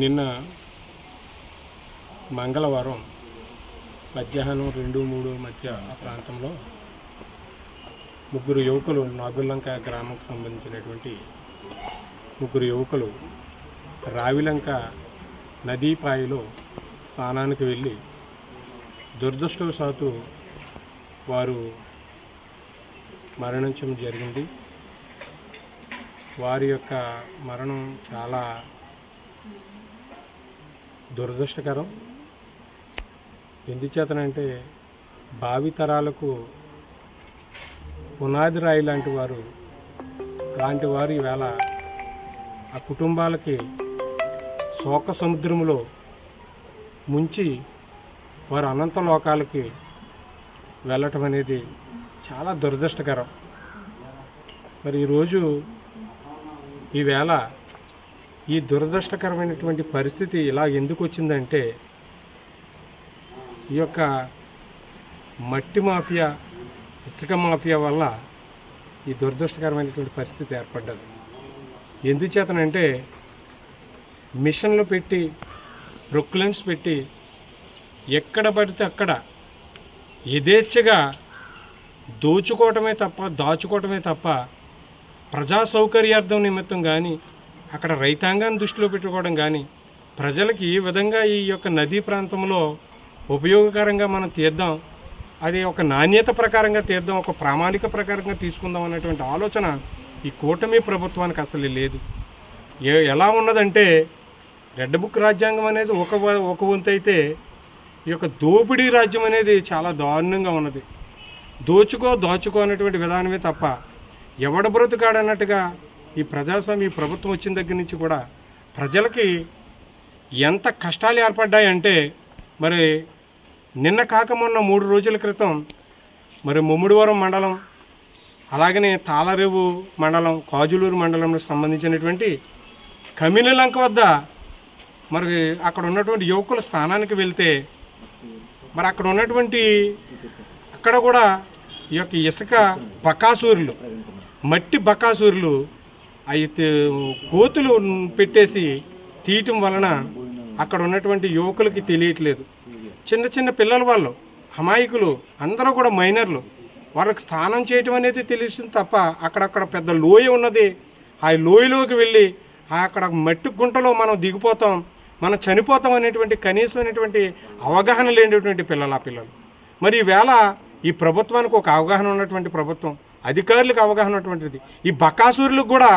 నిన్న మంగళవారం మధ్యాహ్నం రెండు మూడు మధ్య ఆ ప్రాంతంలో ముగ్గురు యువకులు నాగుల్లంక గ్రామంకు సంబంధించినటువంటి ముగ్గురు యువకులు రావిలంక నదీపాయిలో స్నానానికి వెళ్ళి దురదృష్టవశాత్తు వారు మరణించడం జరిగింది. వారి యొక్క మరణం చాలా దురదృష్టకరం. ఎందుచేతనంటే భావితరాలకు పునాది రాయి లాంటి వారు లాంటి వారు ఈవేళ ఆ కుటుంబాలకి శోక సముద్రంలో ముంచి వారు అనంత లోకాలకి వెళ్ళటం అనేది చాలా దురదృష్టకరం. మరి ఈరోజు ఈవేళ ఈ దురదృష్టకరమైనటువంటి పరిస్థితి ఇలా ఎందుకు వచ్చిందంటే ఈ యొక్క మట్టి మాఫియా ఇసుక మాఫియా వల్ల ఈ దురదృష్టకరమైనటువంటి పరిస్థితి ఏర్పడ్డది. ఎందుచేతనంటే మిషన్లు పెట్టి ప్రొక్లెన్స్ పెట్టి ఎక్కడ పడితే అక్కడ యథేచ్ఛగా దోచుకోవటమే తప్ప దాచుకోవటమే తప్ప ప్రజా సౌకర్యార్థం నిమిత్తం కానీ అక్కడ రైతాంగాన్ని దృష్టిలో పెట్టుకోవడం కానీ ప్రజలకి ఏ విధంగా ఈ యొక్క నదీ ప్రాంతంలో ఉపయోగకరంగా మనం తీద్దాం అది ఒక నాణ్యత ప్రకారంగా తీద్దాం ఒక ప్రామాణిక ప్రకారంగా తీసుకుందాం అన్నటువంటి ఆలోచన ఈ కూటమి ప్రభుత్వానికి అసలు లేదు. ఏ ఎలా ఉన్నదంటే రెడ్ బుక్ రాజ్యాంగం అనేది ఒక వ- ఒక వంతు అయితే ఈ యొక్క దోపిడీ రాజ్యం అనేది చాలా దారుణంగా ఉన్నది. దోచుకో దోచుకో అనేటువంటి విధానమే తప్ప ఎవడ బ్రతుకాడన్నట్టుగా ఈ ప్రజాస్వామ్య ఈ ప్రభుత్వం వచ్చిన దగ్గర నుంచి కూడా ప్రజలకి ఎంత కష్టాలు ఏర్పడ్డాయంటే మరి నిన్న కాక మొన్న మూడు రోజుల క్రితం మరి ముమ్మిడివరం మండలం అలాగనే తాళరేవు మండలం కాజులూరు మండలంలో సంబంధించినటువంటి కమిలిలంక వద్ద మరి అక్కడ ఉన్నటువంటి యువకుల స్థానానికి వెళ్తే మరి అక్కడ ఉన్నటువంటి అక్కడ కూడా ఈ యొక్క ఇసుక బకాసూరులు మట్టి బకాసూరులు అయితే కోతులు పెట్టేసి తీయటం వలన అక్కడ ఉన్నటువంటి యువకులకి తెలియట్లేదు. చిన్న చిన్న పిల్లల వాళ్ళు అమాయకులు అందరూ కూడా మైనర్లు వాళ్ళకి స్నానం చేయటం అనేది తెలిసింది తప్ప అక్కడక్కడ పెద్ద లోయ ఉన్నది. ఆ లోయలోకి వెళ్ళి అక్కడ మట్టి గుంటలో మనం దిగిపోతాం మనం చనిపోతాం అనేటువంటి కనీసమైనటువంటి అవగాహన లేనటువంటి పిల్లలు ఆ పిల్లలు. మరి ఈవేళ ఈ ప్రభుత్వానికి ఒక అవగాహన ఉన్నటువంటి ప్రభుత్వం అధికారులకు అవగాహన ఉన్నటువంటిది. ఈ బకాసూరులకు కూడా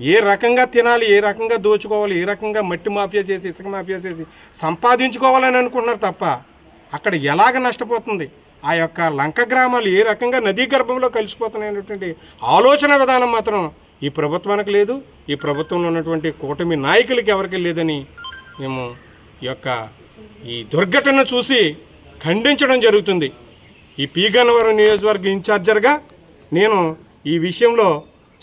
ఏ రకంగా తినాలి ఏ రకంగా దోచుకోవాలి ఏ రకంగా మట్టి మాఫియా చేసి ఇసుక మాఫియా చేసి సంపాదించుకోవాలని అనుకున్నారు తప్ప అక్కడ ఎలాగ నష్టపోతుంది? ఆ యొక్క లంక గ్రామాలు ఏ రకంగా నదీ గర్భంలో కలిసిపోతున్నాయి అనేటువంటి ఆలోచన విధానం మాత్రం ఈ ప్రభుత్వానికి లేదు. ఈ ప్రభుత్వంలో ఉన్నటువంటి కూటమి నాయకులకి ఎవరికి లేదని మేము ఈ యొక్క ఈ దుర్ఘటన చూసి ఖండించడం జరుగుతుంది. ఈ పీ గన్నవరం నియోజకవర్గ ఇన్ఛార్జర్గా నేను ఈ విషయంలో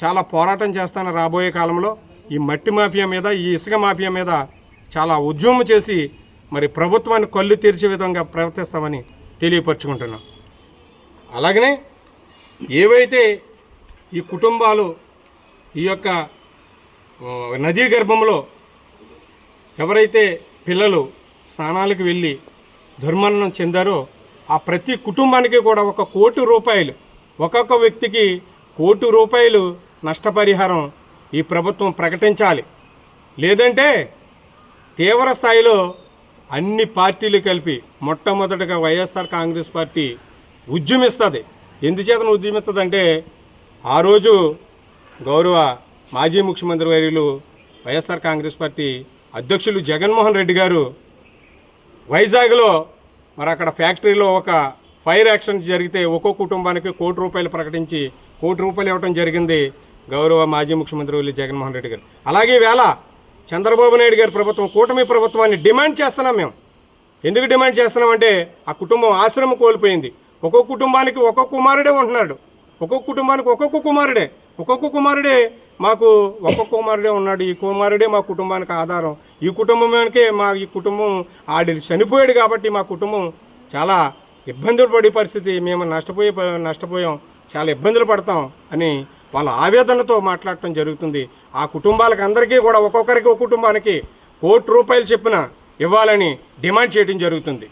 చాలా పోరాటం చేస్తాను రాబోయే కాలంలో. ఈ మట్టి మాఫియా మీద ఈ ఇసుక మాఫియా మీద చాలా ఉద్యమం చేసి మరి ప్రభుత్వాన్ని కళ్ళు తెరిచే విధంగా ప్రవర్తిస్తామని తెలియపరుచుకుంటున్నాం. అలాగనే ఏవైతే ఈ కుటుంబాలు ఈ యొక్క నదీ గర్భంలో ఎవరైతే పిల్లలు స్నానాలకు వెళ్ళి దుర్మరణం చెందారో ఆ ప్రతి కుటుంబానికి కూడా ఒక కోటి రూపాయలు ఒక్కొక్క వ్యక్తికి కోటి రూపాయలు నష్టపరిహారం ఈ ప్రభుత్వం ప్రకటించాలి. లేదంటే తీవ్ర స్థాయిలో అన్ని పార్టీలు కలిపి మొట్టమొదటిగా వైఎస్ఆర్ కాంగ్రెస్ పార్టీ ఉద్యమిస్తుంది. ఎందుచేతన ఉద్యమిస్తుందంటే ఆ రోజు గౌరవ మాజీ ముఖ్యమంత్రి వర్యులు వైఎస్ఆర్ కాంగ్రెస్ పార్టీ అధ్యక్షులు జగన్మోహన్ రెడ్డి గారు వైజాగ్లో మరి అక్కడ ఫ్యాక్టరీలో ఒక ఫైర్ యాక్సిడెంట్ జరిగితే ఒక్కో కుటుంబానికి కోటి రూపాయలు ప్రకటించి కోటి రూపాయలు ఇవ్వడం జరిగింది. గౌరవ మాజీ ముఖ్యమంత్రి వర్యులు జగన్మోహన్ రెడ్డి గారు. అలాగే వేళ చంద్రబాబు నాయుడు గారి ప్రభుత్వం కూటమి ప్రభుత్వాన్ని డిమాండ్ చేస్తున్నాం మేము. ఎందుకు డిమాండ్ చేస్తున్నామంటే ఆ కుటుంబం ఆశ్రమం కోల్పోయింది. ఒక్కొక్క కుటుంబానికి ఒక్కొక్క కుమారుడే ఉంటున్నాడు. ఒక్కొక్క కుటుంబానికి ఒక్కొక్క కుమారుడే. ఒక్కొక్క కుమారుడే మాకు ఒక్కొక్క కుమారుడే ఉన్నాడు. ఈ కుమారుడే మా కుటుంబానికి ఆధారం. ఈ కుటుంబంకే మా ఈ కుటుంబం ఆడి చనిపోయాడు కాబట్టి మా కుటుంబం చాలా ఇబ్బందులు పడే పరిస్థితి. మేము నష్టపోయే నష్టపోయాం. చాలా ఇబ్బందులు పడతాం అని వాళ్ళ ఆవేదనతో మాట్లాడటం జరుగుతుంది. ఆ కుటుంబాలకు అందరికీ కూడా ఒక్కొక్కరికి ఒక కుటుంబానికి కోటి రూపాయలు చెప్పిన ఇవ్వాలని డిమాండ్ చేయడం జరుగుతుంది.